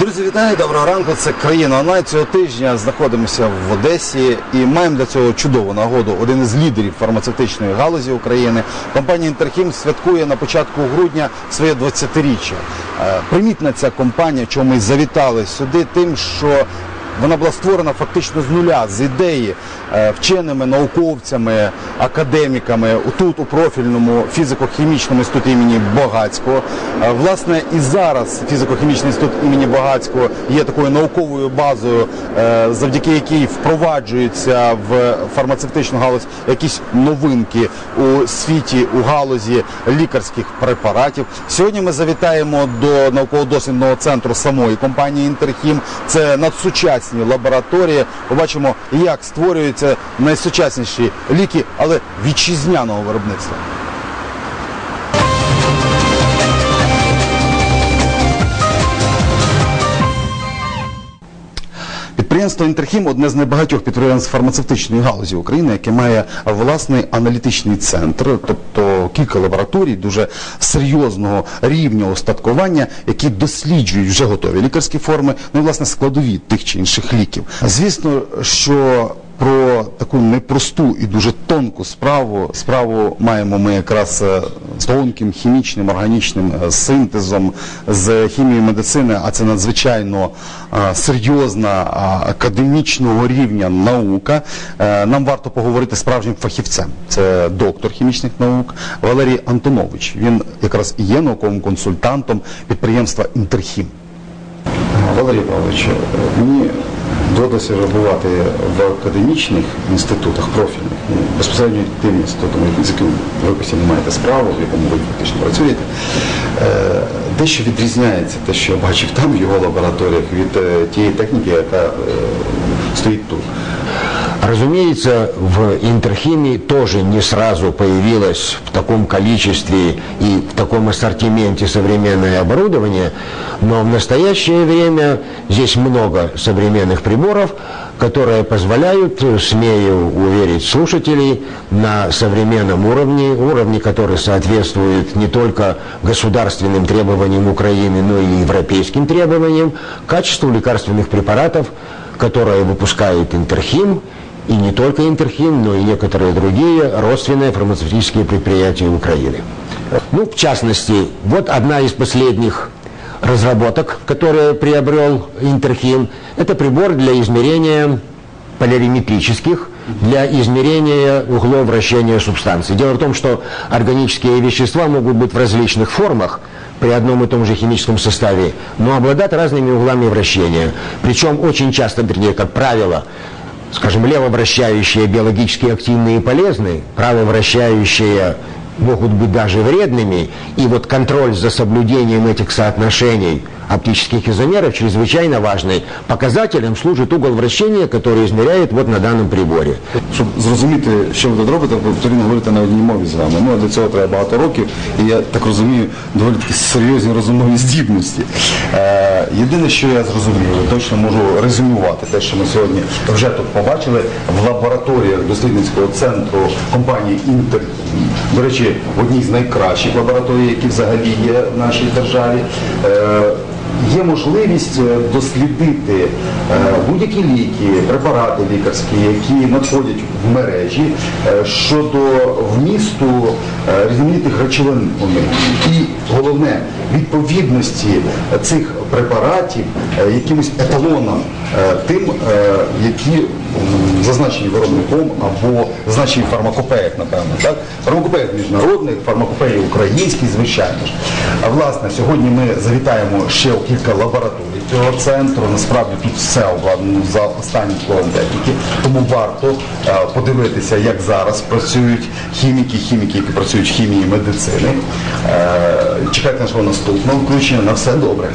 Друзі, вітаю, доброго ранку. Це країна онлайн. Цього тижня знаходимося в Одесі і маємо для цього чудову нагоду. Один із лідерів фармацевтичної галузі України. Компанія Інтерхім святкує на початку грудня своє 20-річчя. Е, Примітна ця компанія, чому ми завітали сюди, тим, що вона була створена фактично з нуля, з ідеї е, вченими науковцями, академіками тут у профільному фізико-хімічному інституті імені Богацького. Е, Власне, і зараз фізико-хімічний інститут імені Богацького є такою науковою базою, е, завдяки якій впроваджуються в фармацевтичну галузь якісь новинки у світі у галузі лікарських препаратів. Сьогодні ми завітаємо до науково-дослідного центру самої компанії Інтерхім. Це надсучасні лабораторії. Побачимо, як створюються найсучасніші ліки, але вітчизняного виробництва. Підприємство Інтерхім одне з небагатьох підприємств фармацевтичної галузі України, яке має власний аналітичний центр, тобто кілька лабораторій дуже серйозного рівня устаткування, які досліджують вже готові лікарські форми, ну і власне складові тих чи інших ліків. Звісно, що про таку непросту і дуже тонку справу. Справу маємо ми якраз е, з тонким хімічним органічним е, синтезом з хімії медицини, а це надзвичайно е, серйозна академічного рівня наука. Нам варто поговорити з справжнім фахівцем. Це доктор хімічних наук Валерій Антонович. Він якраз і є науковим консультантом підприємства Інтерхім. Валерій Павлович, мені довелося бувати в академічних інститутах профільних, безпосередньо тим інститутом, з яким ви постійно маєте справу, в якому ви фактично працюєте, е, дещо відрізняється те, що я бачив там в його лабораторіях від е, тієї техніки, яка е, стоїть тут. Разумеется, в Интерхимии тоже не сразу появилось в таком количестве и в таком ассортименте современное оборудование, но в настоящее время здесь много современных приборов, которые позволяют, смею уверить слушателей, на современном уровне, уровне, который соответствует не только государственным требованиям Украины, но и европейским требованиям, качеству лекарственных препаратов, которые выпускает Интерхим, и не только Интерхим, но и некоторые другие родственные фармацевтические предприятия Украины. Ну, в частности, вот одна из последних разработок, которую приобрел Интерхим, это прибор для измерения полириметрических, для измерения углов вращения субстанций. Дело в том, что органические вещества могут быть в различных формах, при одном и том же химическом составе, но обладать разными углами вращения. Причем очень часто, вернее, как правило, скажем, левовращающие биологически активные и полезные, правовращающие могут быть даже вредными, и вот контроль за соблюдением этих соотношений оптических изомеров чрезвычайно важный. Показателем служит угол вращения, который измеряет вот на данном приборе. Щоб зрозуміти, що ви тут робите, ви потрібно говорити на одній мові з вами. Ну, а для цього треба багато років, і я так розумію, доволі такі серйозні розумові здібності. Е, єдине, що я зрозумів, і точно можу резюмувати те, що ми сьогодні вже тут побачили в лабораторіях дослідницького центру компанії Інтер. До речі, в одній з найкращих лабораторій, які взагалі є в нашій державі. Е, Є можливість е, дослідити е, будь-які ліки, препарати лікарські, які надходять в мережі е, щодо вмісту різноманітних речовин у них. І головне відповідності цих препаратів якимось еталонам тим, які зазначені виробником або зазначені в фармакопеях, напевно. Так? Фармакопеях міжнародних, фармакопеї українські, звичайно ж. А власне, сьогодні ми завітаємо ще у кілька лабораторій цього центру. Насправді тут все обладнано за останнім словом. Тому варто подивитися, як зараз працюють хіміки, хіміки, які працюють в хімії медицини. Чекайте нашого наступного включення. На все добре.